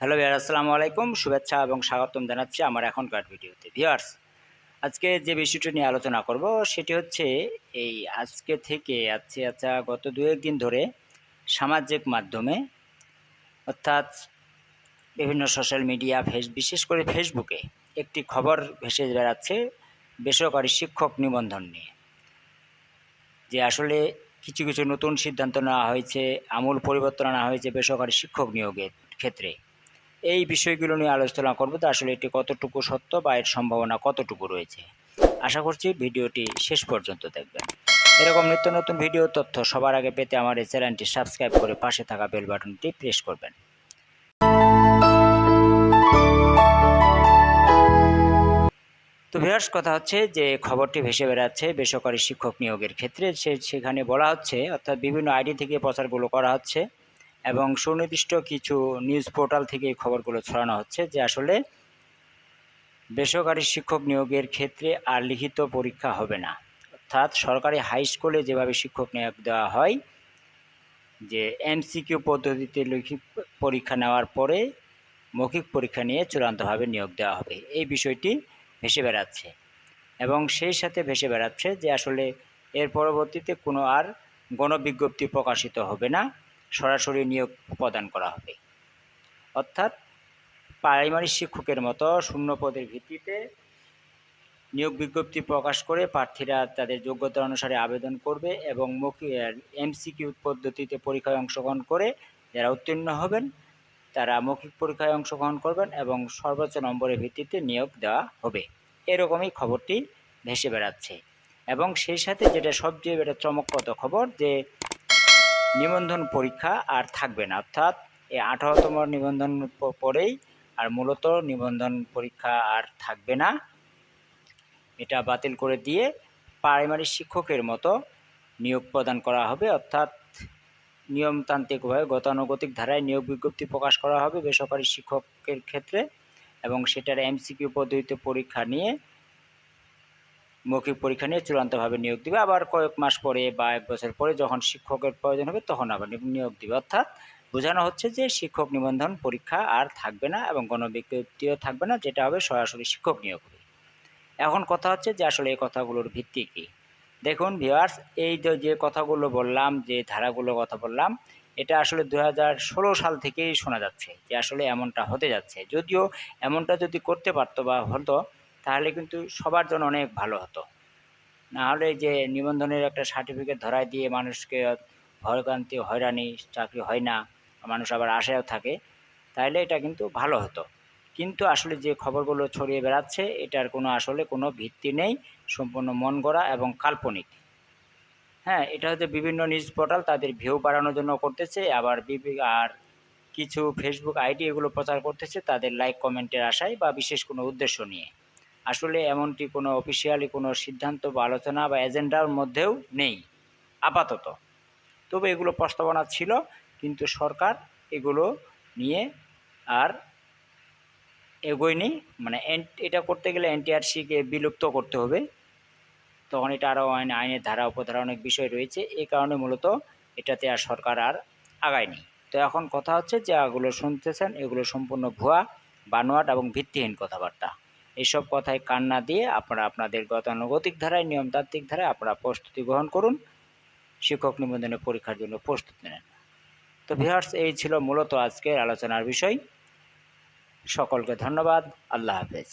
Hello ভিয়ার আসসালামু আলাইকুম। শুভেচ্ছা এবং স্বাগতম জানাচ্ছি আমার এখনকার ভিডিওতে। ভিউয়ার্স, আজকে যে বিষয়টি নিয়ে আলোচনা করব সেটি হচ্ছে এই আজকে থেকে আজকে আচ্ছা গত দু একদিন ধরে সামাজিক মাধ্যমে, অর্থাৎ বিভিন্ন সোশ্যাল মিডিয়া ফেস বিশেষ করে ফেসবুকে একটি খবর ভেসে বেড়াচ্ছে বেসরকারি শিক্ষক নিবন্ধন নিয়ে। যে আসলে কিছু কিছু নতুন সিদ্ধান্ত নেওয়া হয়েছে, আমূল পরিবর্তন আনা হয়েছে বেসরকারি শিক্ষক নিয়োগের ক্ষেত্রে। এই বিষয়গুলো নিয়ে আলোচনা করব তো আসলে এটি কতটুকু সত্য বা এর সম্ভাবনা কতটুকু রয়েছে। আশা করছি ভিডিওটি শেষ পর্যন্ত দেখবেন। এরকম নিত্য নতুন ভিডিও তথ্য সবার আগে পেতে আমার এই চ্যানেলটি সাবস্ক্রাইব করে পাশে থাকা বেল বাটনটি প্রেস করবেন। তো ভিউয়ার্স, কথা হচ্ছে যে খবরটি ভেসে বেড়াচ্ছে বেসরকারি শিক্ষক নিয়োগের ক্ষেত্রে। সে সেখানে বলা হচ্ছে, অর্থাৎ বিভিন্ন আইডি থেকে প্রচারগুলো করা হচ্ছে। এবং সুনির্দিষ্ট কিছু নিউজ পোর্টাল থেকে এই খবরগুলো ছড়ানো হচ্ছে যে আসলে বেসরকারি শিক্ষক নিয়োগের ক্ষেত্রে আর লিখিত পরীক্ষা হবে না। অর্থাৎ সরকারি হাই স্কুলে যেভাবে শিক্ষক নিয়োগ দেওয়া হয়, যে এমসিকিউ পদ্ধতিতে লিখিত পরীক্ষা নেওয়ার পরে মৌখিক পরীক্ষা নিয়ে চূড়ান্তভাবে নিয়োগ দেওয়া হবে। এই বিষয়টি ভেসে বেড়াচ্ছে এবং সেই সাথে ভেসে বেড়াচ্ছে যে আসলে এর পরবর্তীতে কোনো আর গণবিজ্ঞপ্তি প্রকাশিত হবে না। সরাসরি নিয়োগ প্রদান করা হবে। অর্থাৎ প্রাইমারি শিক্ষকের মতো শূন্য পদের ভিত্তিতে নিয়োগ বিজ্ঞপ্তি প্রকাশ করে প্রার্থীরা তাদের যোগ্যতা অনুসারে আবেদন করবে এবং এমসিকিউ পদ্ধতিতে পরীক্ষায় অংশগ্রহণ করে যারা উত্তীর্ণ হবেন, তারা মৌখিক পরীক্ষায় অংশগ্রহণ করবেন এবং সর্বোচ্চ নম্বরের ভিত্তিতে নিয়োগ দেওয়া হবে। এরকমই খবরটি ভেসে বেড়াচ্ছে। এবং সেই সাথে যেটা সবচেয়ে এটা চমকপ্রদ খবর যে নিবন্ধন পরীক্ষা আর থাকবে না। অর্থাৎ এই আঠারোতম নিবন্ধন পরেই আর মূলত নিবন্ধন পরীক্ষা আর থাকবে না। এটা বাতিল করে দিয়ে প্রাইমারি শিক্ষকের মতো নিয়োগ প্রদান করা হবে। অর্থাৎ নিয়মতান্ত্রিকভাবে গতানুগতিক ধারায় নিয়োগ বিজ্ঞপ্তি প্রকাশ করা হবে বেসরকারি শিক্ষকের ক্ষেত্রে এবং সেটার এমসিকিউ পদ্ধতিতে পরীক্ষা নিয়ে মৌখিক পরীক্ষা নিয়ে চূড়ান্তভাবে নিয়োগ দিবে। আবার কয়েক মাস পরে বা এক বছর পরে যখন শিক্ষকের প্রয়োজন হবে তখন আবার নিয়োগ দিবে। অর্থাৎ বোঝানো হচ্ছে যে শিক্ষক নিবন্ধন পরীক্ষা আর থাকবে না এবং কোনো বিজ্ঞপ্তিও থাকবে না, যেটা হবে সরাসরি শিক্ষক নিয়োগ হবে। এখন কথা হচ্ছে যে আসলে এই কথাগুলোর ভিত্তি কী? দেখুন ভিওয়ার্স এই যে কথাগুলো বললাম, যে ধারাগুলো কথা বললাম, এটা আসলে দু হাজার ষোলো সাল থেকেই শোনা যাচ্ছে যে আসলে এমনটা হতে যাচ্ছে। যদিও এমনটা যদি করতে পারতো বা হতো তাহলে কিন্তু সবার জন্য অনেক ভালো হতো। না হলে যে নিবন্ধনের একটা সার্টিফিকেট ধরায় দিয়ে মানুষকে ভয়কান্তি হয়রানি, চাকরি হয় না, মানুষ আবার আশায়ও থাকে তাহলে এটা কিন্তু ভালো হতো। কিন্তু আসলে যে খবরগুলো ছড়িয়ে বেড়াচ্ছে, এটার কোনো আসলে কোনো ভিত্তি নেই, সম্পূর্ণ মন গড়া এবং কাল্পনিক। হ্যাঁ এটা হচ্ছে বিভিন্ন নিউজ পোর্টাল তাদের ভিউ বাড়ানোর জন্য করতেছে, আবার আর কিছু ফেসবুক আইডি এগুলো প্রচার করতেছে, তাদের লাইক কমেন্টের আশায় বা বিশেষ কোনো উদ্দেশ্য নিয়ে। আসলে এমনটি কোনো অফিসিয়ালি কোনো সিদ্ধান্ত বা আলোচনা বা এজেন্ডার মধ্যেও নেই, আপাতত। তবে এগুলো প্রস্তাবনা ছিল, কিন্তু সরকার এগুলো নিয়ে আর এগোয়নি। মানে এটা করতে গেলে এনটিআরসিকে বিলুপ্ত করতে হবে। তখন এটা আরও আইন, আইনের ধারা, উপধারা অনেক বিষয় রয়েছে। এই কারণে মূলত এটাতে আর সরকার আর আগায়নি। তো এখন কথা হচ্ছে যে এগুলো শুনতেছেন, এগুলো সম্পূর্ণ ভুয়া, বানোয়াট এবং ভিত্তিহীন কথাবার্তা। এইসব কথায় কান্না দিয়ে আপনারা আপনাদের গতানুগতিক ধারায়, নিয়মতান্ত্রিক ধারায় আপনারা প্রস্তুতি গ্রহণ করুন। শিক্ষক নিবন্ধনের পরীক্ষার জন্য প্রস্তুতি নেন। তো ভিহার্স এই ছিল মূলত আজকের আলোচনার বিষয়। সকলকে ধন্যবাদ। আল্লাহ হাফেজ।